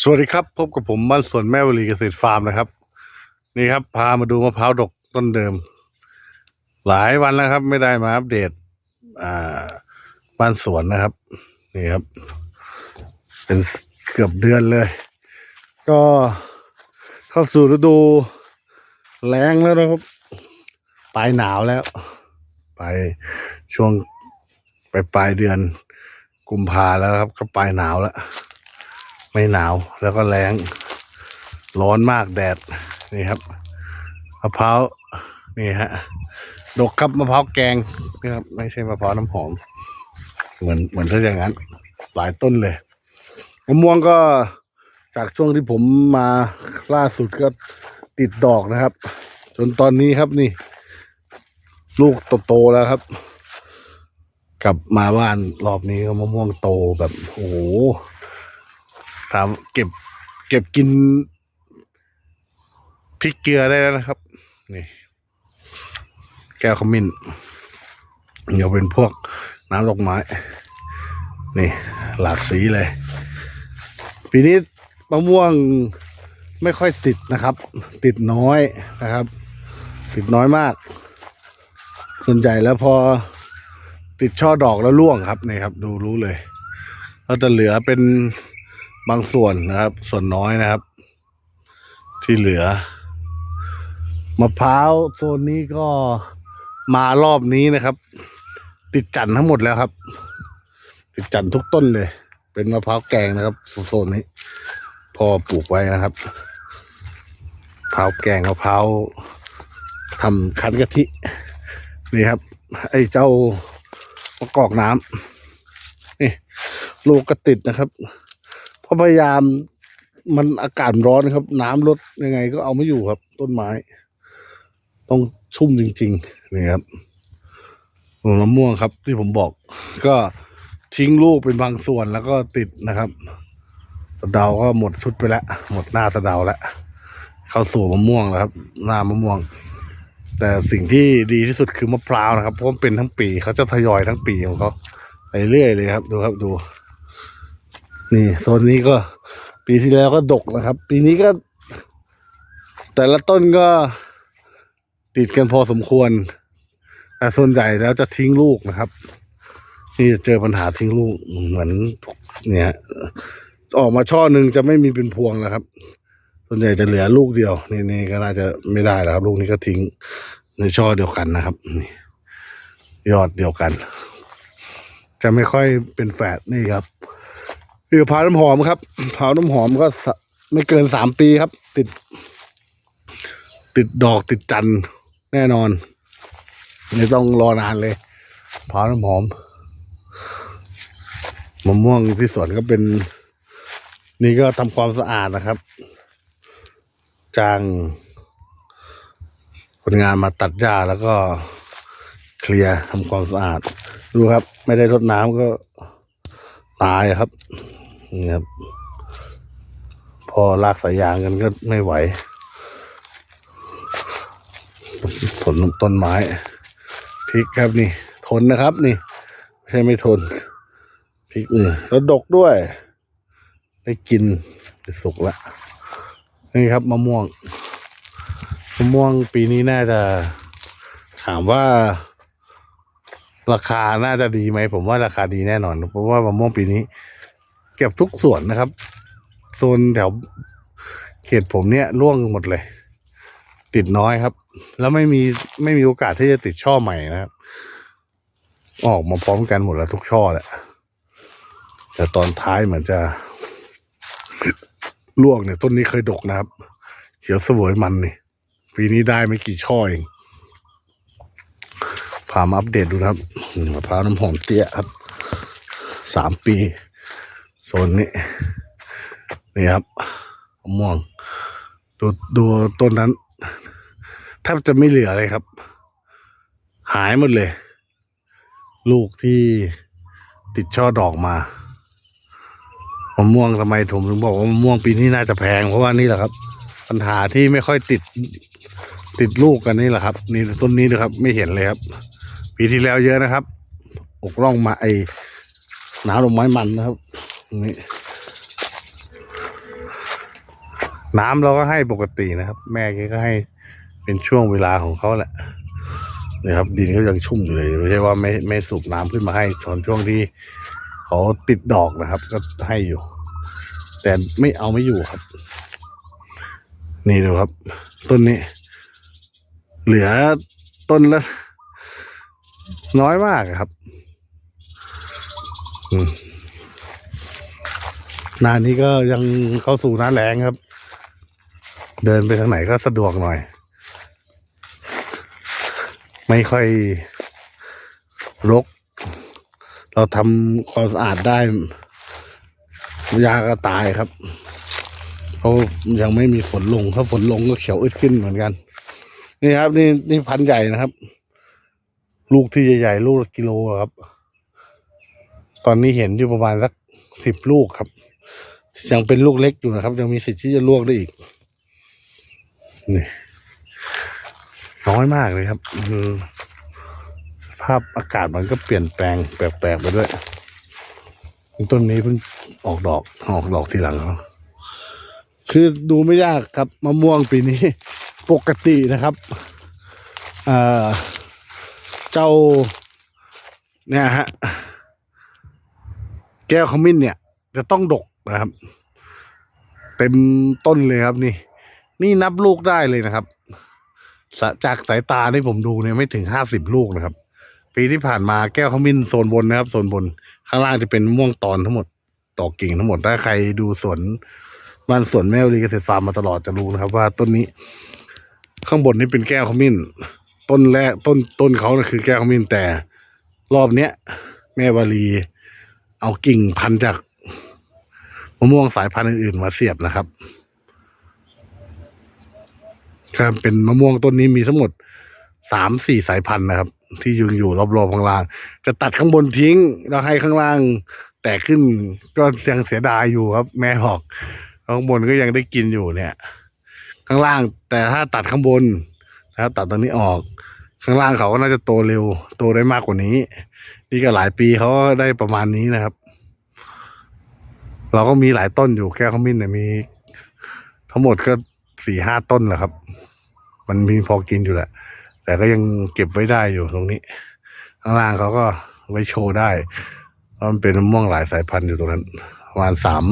สวัสดีครับพบกับผมบ้านสวนแม่วลีเกษตรฟาร์มนะครับ นี่ครับ พามาดูมะพร้าวดกต้นเดิม หลายวันแล้วครับ ไม่ได้มาอัปเดต อ่า บ้านสวนนะครับ นี่ครับ เป็นเกือบเดือนเลย ก็เข้าสู่ฤดูแล้งแล้วนะครับปลายหนาวแล้ว ไปช่วงไปปลายเดือนกุมภาแล้วครับ ก็ปลายหนาวแล้ว ไม่หนาวแล้วก็แรงร้อนมากแดดนี่ครับมะพร้าวนี่ฮะดกครับมะพร้าวแกงนี่ครับไม่ใช่มะพร้าวน้ำหอม เหมือนเหมือนถ้าอย่างนั้น หลายต้นเลยมะม่วงก็จากช่วงที่ผมมาล่าสุดก็ติดดอกนะครับ จนตอนนี้ครับนี่ ลูกโตๆแล้วครับ กลับมาบ้านรอบนี้ก็มะม่วงโตแบบโอ้โห ถามเก็บ เก็บกินพริกเกลือได้แล้วนะครับ นี่ แก้วขมิ้นเดี๋ยวเป็นพวกน้ำดอกไม้ นี่ หลากสีเลย ปีนี้มะม่วงไม่ค่อยติดนะครับ ติดน้อยนะครับ ติดน้อยมาก ส่วนใหญ่แล้วพอติดช่อดอกแล้วร่วงครับนี่ครับ ดูรู้เลย ก็จะเหลือเป็น บางส่วนนะครับ ส่วนน้อยนะครับ ที่เหลือมะพร้าวโซนนี้ก็มารอบนี้นะครับ ติดจันท์ทั้งหมดแล้วครับ ติดจันทุกต้นเลย เป็นมะพร้าวแกงนะครับโซนนี้พอปลูกไว้นะครับมะพร้าวแกงมะพร้าวทำคั้นกะทินี่ครับ ไอ้เจ้ามะกอกน้ำนี่ลูกก็ติดนะครับ เพราะพยายามมันอากาศร้อนครับ น้ำลดยังไงก็เอาไม่อยู่ครับ ต้นไม้ ต้องชุ่มจริงๆนี่ครับมะม่วงครับ ที่ผมบอก ก็ทิ้งลูกเป็นบางส่วนแล้วก็ติดนะครับสะเดาก็หมดชุดไปแล้วหมดหน้าสะเดาแล้วเข้าสู่มะม่วงแล้วครับ หน้ามะม่วง แต่สิ่งที่ดีที่สุดคือมะพร้าวนะครับเพราะมันเป็นทั้งปีเขาจะทยอยทั้งปีของเขาไปเรื่อยเลยครับ ดูครับดู นี่โซนนี้ก็ปีที่แล้วก็ดกนะครับ ปีนี้ก็ แต่ละต้นก็ติดกันพอสมควร แต่ส่วนใหญ่แล้วจะทิ้งลูกนะครับ นี่จะเจอปัญหาทิ้งลูกเหมือนเนี่ยออกมาช่อหนึ่งจะไม่มีเป็นพวงแล้วครับ ส่วนใหญ่จะเหลือลูกเดียว นี่นี่ก็น่าจะไม่ได้แล้วครับ ลูกนี้ก็ทิ้งในช่อเดียวกันนะครับนี่ยอดเดียวกัน จะไม่ค่อยเป็นแฝดนี่ครับ คือมะพร้าน้ำหอมครับมะพร้าน้ำหอมก็ไม่เกินสามปีครับ ติด ติดดอกติดจันทร์แน่นอนไม่ต้องรอนานเลยมะพร้าน้ำหอมมะม่วงที่สวนก็เป็น นี่ก็ทำความสะอาดนะครับ จ้างคนงานมาตัดหญ้าแล้วก็เคลียร์ทำความสะอาด ดูครับ ไม่ได้รดน้ำก็ตายครับ นี่ครับ พอลากสายยางกันก็ไม่ไหว ผลต้นไม้พริกครับนี่ ทนนะครับนี่ไม่ใช่ไม่ทนพริกนี่แล้วดกด้วย ได้กินสุกแล้วนี่ครับมะม่วงมะม่วงปีนี้น่าจะ ถามว่า ราคาน่าจะดีไหมผมว่าราคาดีแน่นอน เพราะว่ามะม่วงปีนี้ เก็บทุกส่วนนะครับโซนแถวเขตผมเนี่ยร่วงหมดเลย ติดน้อยครับ แล้วไม่มีไม่มีโอกาสที่จะติดช่อใหม่นะครับ ออกมาพร้อมกันหมดแล้วทุกช่อแหละแต่ตอนท้ายเหมือนจะร่วงเนี่ย ต้นนี้เคยดกนะครับ เขียวสวยมันนี่ปีนี้ได้ไม่กี่ช่อเองพามาอัปเดตดูนะครับมะพร้าวน้ำหอมเตี้ยครับสามปี โซนนี้นี่ครับมะม่วงดูดูต้นนั้นแทบจะไม่เหลือเลยครับ หายหมดเลย ลูกที่ติดช่อดอกมามะม่วงทำไมผมถึงบอกว่ามะม่วงปีนี้น่าจะแพง เพราะว่านี่แหละครับ ปัญหาที่ไม่ค่อยติดติดลูกกันนี่แหละครับ นี่ต้นนี้นะครับ ไม่เห็นเลยครับ ปีที่แล้วเยอะนะครับ อกร่องมาไอน้ำดอกไม้มันนะครับ นี่น้ำเราก็ให้ปกตินะครับ แม่แกก็ให้เป็นช่วงเวลาของเขาแหละนี่ครับ ดินเขายังชุ่มอยู่เลยไม่ใช่ว่าไม่ไม่สูบน้ำขึ้นมาให้ตอนช่วงที่เขาติดดอกนะครับ ก็ให้อยู่ แต่ไม่เอาไม่อยู่ครับ นี่ดูครับ ต้นนี้ เหลือต้นละน้อยมากครับ อืม น้านี้ก็ยังเข้าสู่หน้าแรงครับ เดินไปทางไหนก็สะดวกหน่อย ไม่ค่อยรก เราทำความสะอาดได้ยาก็ตายครับเพราะยังไม่มีฝนลง ถ้าฝนลงก็เขียวอึดขึ้นเหมือนกัน นี่ครับ นี่นี่พันใหญ่นะครับ ลูกที่ใหญ่ๆลูกละกิโลครับ ตอนนี้เห็นอยู่ประมาณสักสิบลูกครับ ยังเป็นลูกเล็กอยู่นะครับ ยังมีสิทธิ์ที่จะลวกได้อีกนี่น้อยมากเลยครับสภาพอากาศมันก็เปลี่ยนแปลงแปลกๆไปด้วยต้นนี้เพิ่งออกดอกออกดอกทีหลังครับคือดูไม่ยากครับมะม่วงปีนี้ ปกตินะครับเอ่อเจ้า เนี่ยฮะ แก้วขมิ้นเนี่ย จะต้องดก นะครับ เต็มต้นเลยครับนี่ นี่นับลูกได้เลยนะครับ จากสายตาที่ผมดูเนี่ยไม่ถึงห้าสิบลูกนะครับ ปีที่ผ่านมาแก้วขมิ้นโซนบนนะครับโซนบนข้างล่างจะเป็นม่วงตอนทั้งหมดตอกกิ่งทั้งหมดถ้าใครดูสวนบ้านสวนแม่วลีเกษตรฟาร์มมาตลอดจะรู้นะครับ ว่าต้นนี้ ข้างบนนี่เป็นแก้วขมิ้น ต้นแรกต้นต้นเขานะคือแก้วขมิ้นแต่ รอบเนี้ย แม่วลีเอากิ่งพันจากะม่วงสายพันธุ์อื่นๆมาเสียบนะครับครับเป็นมะม่วงต้นนี้มีทั้งหมดสามสี่สายพันธุ์นะครับ ที่ยืนอยู่รอบๆข้างล่าง จะตัดข้างบนทิ้ง แล้วให้ข้างล่าง แตกขึ้นก็ยังเสียดายอยู่ครับ แม่บอก ข้างบนก็ยังได้กินอยู่เนี่ย ข้างล่างแต่ถ้าตัดข้างบนนะครับ ตัดตรงนี้ออก ข้างล่างเขาก็น่าจะโตเร็ว โตได้มากกว่านี้ นี่ก็หลายปีเขาได้ประมาณนี้นะครับ เราก็มีหลายต้นอยู่แก้วขมิ้นเนี่ยมี ทั้งหมดก็สี่ห้าต้นแหละครับ มันมีพอกินอยู่แหละ แต่ก็ยังเก็บไว้ได้อยู่ตรงนี้ ข้างล่างเขาก็ไว้โชว์ได้เพราะมันเป็นมะม่วงหลายสายพันธุ์อยู่ตรงนั้นประมาณสาม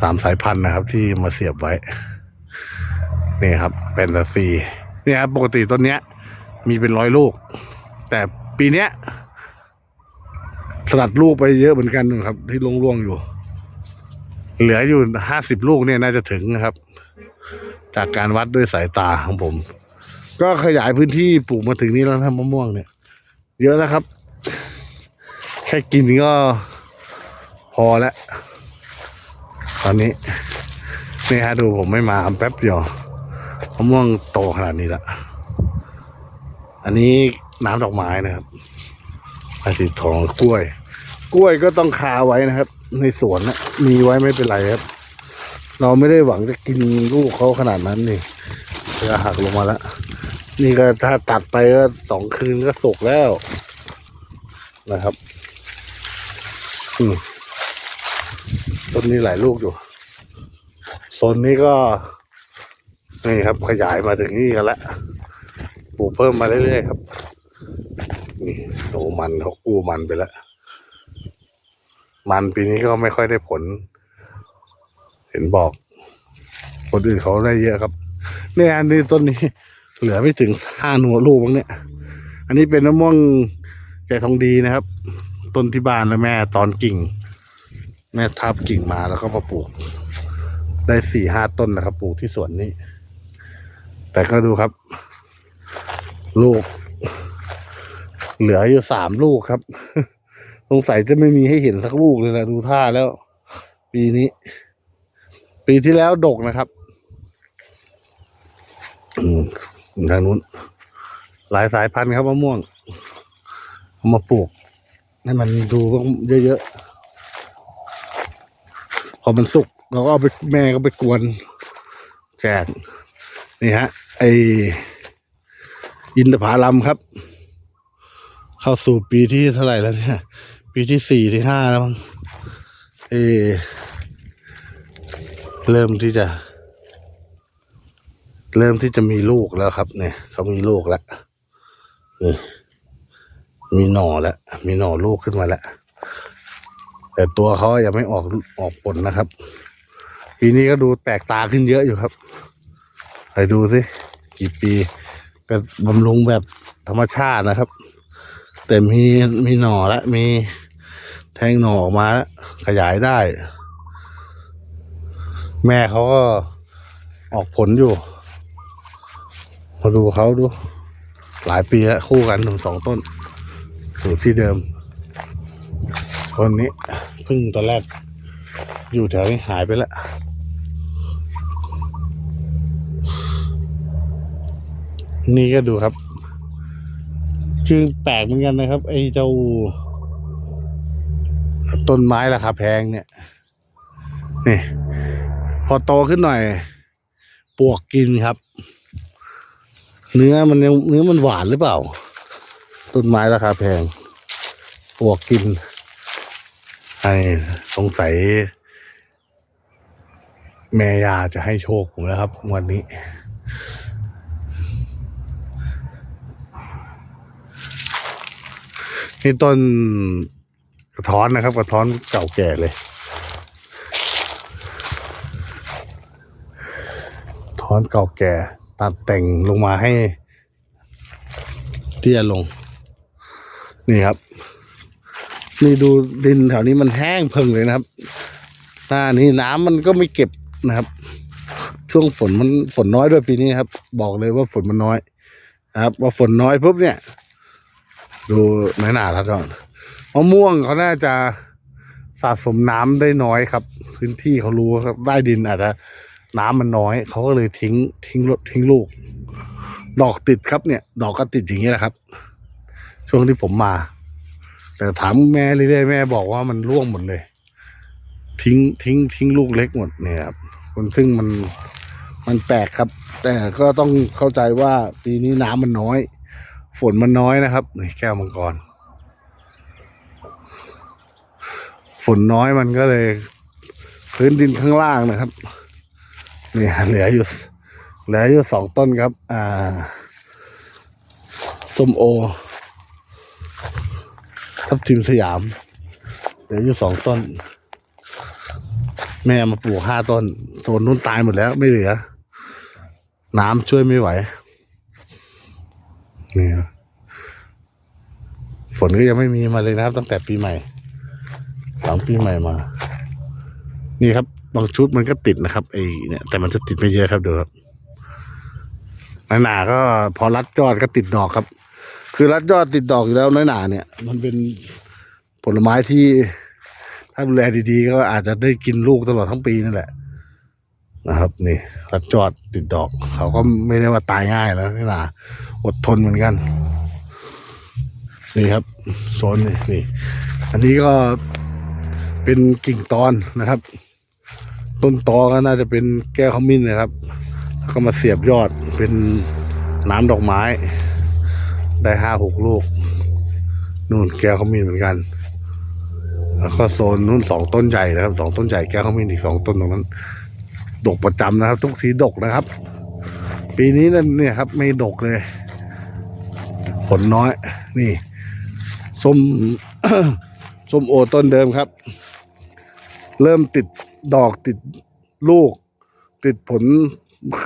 สามสายพันธุ์นะครับ ที่มาเสียบไว้ นี่ครับ เป็นตะซีเนี่ยครับปกติต้นเนี้ย มีเป็นร้อยลูก แต่ปีเนี้ยสลัดลูกไปเยอะเหมือนกันนะครับ ที่ร่วงๆอยู่ เหลืออยู่ห้าสิบลูกเนี่ยน่าจะถึงนะครับ จากการวัดด้วยสายตาของผม ก็ขยายพื้นที่ปลูกมาถึงนี้แล้วนะมะม่วงเนี่ย เยอะแล้วครับ แค่กินก็พอแล้ว ตอนนี้นี่ฮะดูผมไม่มาแป๊บเดียวมะม่วงโตขนาดนี้ละอันนี้น้ำดอกไม้นะครับอาทิตย์ทองกล้วย กล้วยก็ต้องคาไว้นะครับ ในสวนนะมีไว้ไม่เป็นไรครับ เราไม่ได้หวังจะกินลูกเขาขนาดนั้นนี่จะหักลงมาแล้วนี่ก็ถ้าตัดไปก็สองคืนก็สุกแล้ว นะครับ อืมต้นนี้หลายลูกอยู่โซนนี้ก็นี่ครับขยายมาถึงนี่กันแล้วปลูกเพิ่มมาเรื่อยๆครับ นี่โตมันเขากู้มันไปแล้ว มันปีนี้ก็ไม่ค่อยได้ผล เห็นบอก คนอื่นเขาได้เยอะครับ เนี่ยอันนี้ต้นนี้ เหลือไม่ถึงห้าหนัวลูกมั้งเนี่ย อันนี้เป็นมะม่วงใจทองดีนะครับ ต้นที่บ้านแล้วแม่ตอนกิ่ง แม่ทับกิ่งมาแล้วก็มาปลูก ได้สี่ห้าต้นนะครับ ปลูกที่สวนนี้ แต่ก็ดูครับ ลูก เหลืออยู่สามลูกครับ สงสัยจะไม่มีให้เห็นสักลูกเลยแหละดูท่าแล้ว ปีนี้ ปีที่แล้วดกนะครับทางนู้น หลายสายพันธุ์ครับมะม่วงเอามาปลูก ให้มันดูเยอะๆพอมันสุกเราก็เอาไปแม่ก็ไปกวน แจกนี่ฮะ ไออินทผลัมครับ เข้าสู่ปีที่เท่าไหร่แล้วเนี่ย ปีที่สี่ที่ห้าแล้วมั้งเอเริ่มที่จะ เริ่มที่จะมีลูกแล้วครับ เนี่ยเขามีลูกแล้วนี่มีหน่อแล้วมีหน่อลูกขึ้นมาแล้วแต่ตัวเขายังไม่ออกออกผลนะครับ ปีนี้ก็ดูแตกตาขึ้นเยอะอยู่ครับไปดูสิกี่ปีก็บำรุงแบบธรรมชาตินะครับ แต่มีมีหน่อแล้วมี แทงหน่อออกมาแล้วขยายได้ แม่เขาก็ออกผลอยู่ มาดูเขาดู หลายปีแล้วคู่กันถึงสองต้นอยู่ที่เดิมคนนี้เพิ่งตอนแรก อยู่แถวนี้หายไปแล้วนี่ก็ดูครับ คือแปลกเหมือนกันนะครับ ไอ้เจ้า ต้นไม้ราคาแพงเนี่ย นี่ พอโตขึ้นหน่อย ปวกกินครับ เนื้อมันเนื้อมันหวานหรือเปล่า ต้นไม้ราคาแพง ปวกกินไอ้สงสัย แม่ยาจะให้โชคผมแล้วครับ วันนี้นี่ต้น กระท้อนนะครับ กระท้อนเก่าแก่เลยท้อนเก่าแก่ ตัดแต่งลงมาให้ เตี้ยลง นี่ครับ นี่ดูดินแถวนี้มันแห้งเพิงเลยนะครับหน้านี้น้ำมันก็ไม่เก็บนะครับ ช่วงฝนมันฝนน้อยด้วยปีนี้ครับ บอกเลยว่าฝนมันน้อย ครับพอฝนน้อยปุ๊บเนี่ย ดูในหนาแล้วก่อนะม่วงเขาน่าจะสะสมน้ำได้น้อยครับ พื้นที่เขารู้ครับใต้ดินอาจจะน้ำมันน้อย เขาก็เลยทิ้ง ทิ้งรถทิ้งลูก ดอกติดครับเนี่ย ดอกก็ติดอย่างนี้แหละครับ ช่วงที่ผมมา แต่ถามแม่เรื่อยๆแม่บอกว่ามันร่วงหมดเลย ทิ้งทิ้ง ทิ้งลูกเล็กหมดเนี่ยครับคนซึ่งมันมันแปลกครับ แต่ก็ต้องเข้าใจว่าปีนี้น้ำมันน้อย ฝนมันน้อยนะครับนี่แก้วมังกร ฝนน้อยมันก็เลย พื้นดินข้างล่างนะครับเนี่ยเหลืออยู่เหลืออยู่สองต้นครับ อ่าส้มโอ ทับทิมสยาม เหลืออยู่สองต้น แม่มาปลูกห้าต้นโซนนู้นตายหมดแล้วไม่เหลือ น้ำช่วยไม่ไหวนี่ครับฝนก็ยังไม่มีมาเลยนะครับ ตั้งแต่ปีใหม่ หลังปีใหม่มา นี่ครับ บางชุดมันก็ติดนะครับไอ้เนี่ย แต่มันจะติดไม่เยอะครับเดี๋ยวครับน้อยหนาก็พอรัดยอดก็ติดดอกครับ คือรัดยอดติดดอกอยู่แล้วน้อยหนาเนี่ย มันเป็นผลไม้ที่ ถ้าดูแลดีๆ ก็อาจจะได้กินลูกตลอดทั้งปีนั่นแหละนะครับ นี่รัดยอดติดดอก เขาก็ไม่ได้ว่าตายง่ายแล้วนี่นาอดทนเหมือนกัน นี่ครับโซนนี่นี่ อันนี้ก็ เป็นกิ่งตอนนะครับ ต้นตอก็น่าจะเป็นแก้วขมิ้นนะครับแล้วก็มาเสียบยอดเป็นน้ำดอกไม้ ได้ห้าหกลูกนู่นแก้วขมิ้นเหมือนกัน แล้วก็โซนนู่นสองต้นใหญ่นะครับสองต้นใหญ่แก้วขมิ้นอีกสองต้นตรงนั้น ดกประจำนะครับ ทุกทีดกนะครับ ปีนี้นั่นเนี่ยครับ ไม่ดกเลย ผลน้อย นี่ส้มส้มโอต้นเดิมครับ เริ่มติดดอกติดลูก ติดผล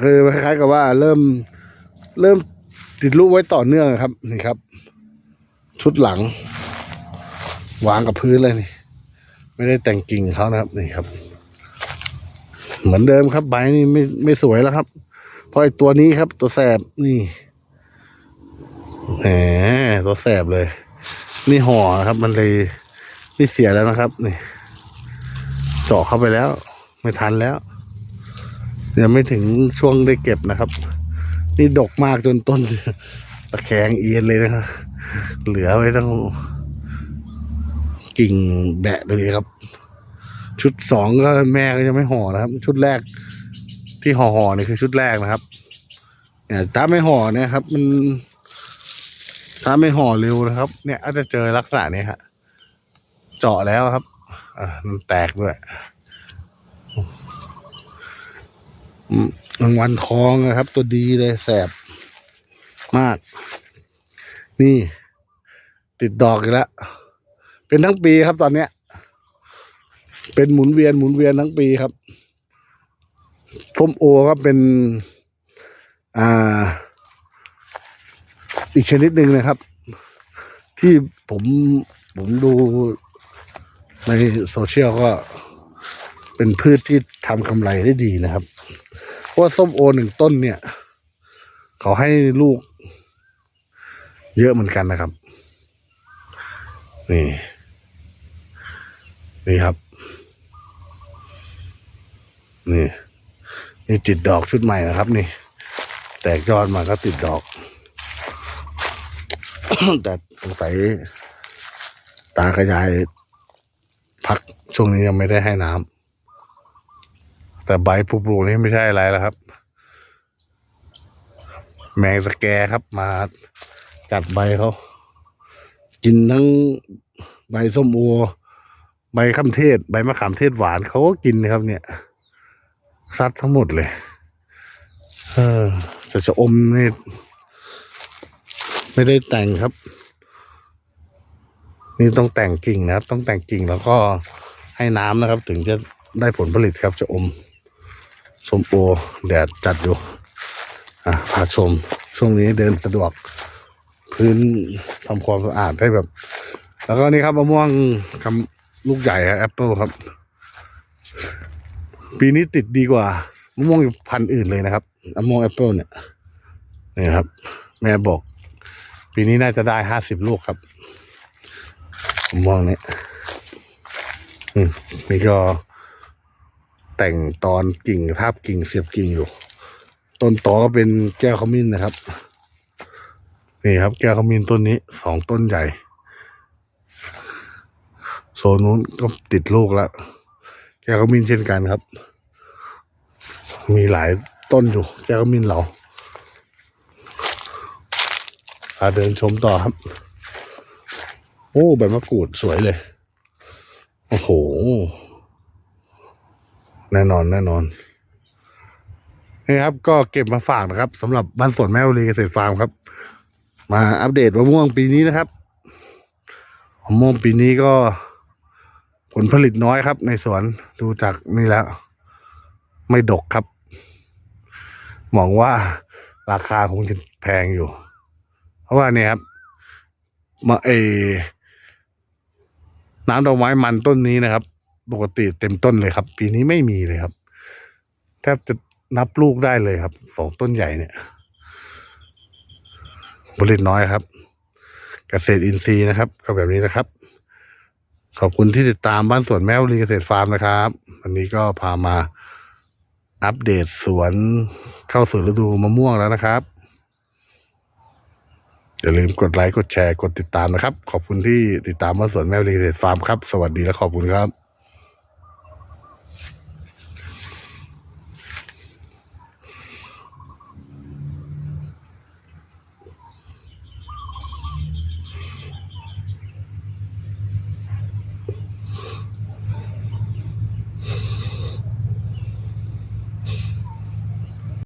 คือคล้ายๆกับว่าเริ่มเริ่มติดลูกไว้ต่อเนื่องครับนี่ครับ ชุดหลัง วางกับพื้นเลยนี่ ไม่ได้แต่งกิ่งเขานะครับนี่ครับ เหมือนเดิมครับใบนี่ไม่ไม่สวยแล้วครับเพราะไอ้ตัวนี้ครับ ตัวแสบนี่แหมตัวแสบเลย นี่ห่อครับ มันเลยนี่เสียแล้วนะครับ นี่ เจาะเข้าไปแล้ว ไม่ทันแล้วยังไม่ถึงช่วงได้เก็บนะครับ นี่ดกมากจนต้นตะแคงเอียนเลยนะครับ เหลือไว้ตั้งกิ่งแบะเลยครับ ชุดสองก็แม่ก็ยังไม่ห่อนะครับ ชุดแรกที่ห่อห่อนี่คือชุดแรกนะครับเนี่ยถ้าไม่ห่อเนี่ยครับ มัน ถ้าไม่ห่อเร็วนะครับ เนี่ยอาจจะเจอลักษณะนี้ฮะเจาะแล้วครับ มันแตกด้วยรางวัลทองนะครับ ตัวดีเลยแสบมาก นี่ ติดดอกอีกแล้ว เป็นทั้งปีครับตอนเนี้ย เป็นหมุนเวียนหมุนเวียนทั้งปีครับส้มโอก็เป็น อ่า อีกชนิดหนึ่งนะครับ ที่ผมผมดู ในโซเชียลก็เป็นพืชที่ทำกำไรได้ดีนะครับ เพราะว่าส้มโอหนึ่งต้นเนี่ย เขาให้ลูก เยอะเหมือนกันนะครับ นี่ นี่ครับ นี่ นี่ติดดอกชุดใหม่นะครับ นี่ แตกยอดมาก็ติดดอก แต่สงสัยตากระยาย พักช่วงนี้ยังไม่ได้ให้น้ำแต่ใบปลูกนี่ไม่ใช่อะไรแล้วครับ แมงสแกครับมากัดใบเขากินทั้งใบส้มโอใบข้ามเทศ ใบมะขามเทศหวานเขาก็กินนะครับ เนี่ยซัดทั้งหมดเลย เออแต่จะอมนี่ไม่ได้แต่งครับ นี่ต้องแต่งกิ่งนะครับ ต้องแต่งกิ่งแล้วก็ให้น้ำนะครับ ถึงจะได้ผลผลิตครับจะอมส้มโอแดดจัดอยู่อะมาชมช่วงนี้เดินสะดวกพื้นทำความสะอาดได้แบบ แล้วก็นี่ครับมะม่วงคำลูกใหญ่แอปเปิลครับ ปีนี้ติดดีกว่ามะม่วงพันธุ์อื่นเลยนะครับมะม่วงแอปเปิลเนี่ยนี่ครับ แม่บอก ปีนี้น่าจะได้ห้าสิบลูกครับ มม่วงเนี่ยอืมนี่ก็แต่งตอนกิ่งทาบกิ่งเสียบกิ่งอยู่ ต้นตอก็เป็นแก้วขมิ้นนะครับ นี่ครับ แก้วขมิ้นต้นนี้สองต้นใหญ่ โซนนู้นก็ติดลูกแล้ว แก้วขมิ้นเช่นกันครับ มีหลายต้นอยู่ แก้วขมิ้นเราพาเดินชมต่อครับ โอ้ใบมะกรูดสวยเลย โอ้โห แน่นอนแน่นอนนี่ครับ ก็เก็บมาฝากนะครับสำหรับบ้านสวนแม่วลีเกษตรฟาร์มครับ มาอัปเดตมะม่วงปีนี้นะครับมะม่วงปีนี้ก็ผลผลิตน้อยครับ ในสวนดูจากนี่แล้ว ไม่ดกครับ มองว่าราคาคงจะแพงอยู่ เพราะว่าเนี่ยครับมาเอ น้ำดอกไม้มันต้นนี้นะครับ ปกติเต็มต้นเลยครับ ปีนี้ไม่มีเลยครับ แทบจะนับลูกได้เลยครับสองต้นใหญ่เนี่ยผลิตน้อยครับ เกษตรอินทรีย์นะครับ ก็แบบนี้นะครับ ขอบคุณที่ติดตามบ้านสวนแม่วลีเกษตรฟาร์มนะครับ วันนี้ก็พามาอัปเดตสวนเข้าสู่ฤดูมะม่วงแล้วนะครับ อย่าลืมกดไลค์ กดแชร์ กดติดตามนะครับ ขอบคุณที่ติดตามมาสวนแม่วลีเทสฟาร์มครับ สวัสดีและขอบคุณครับ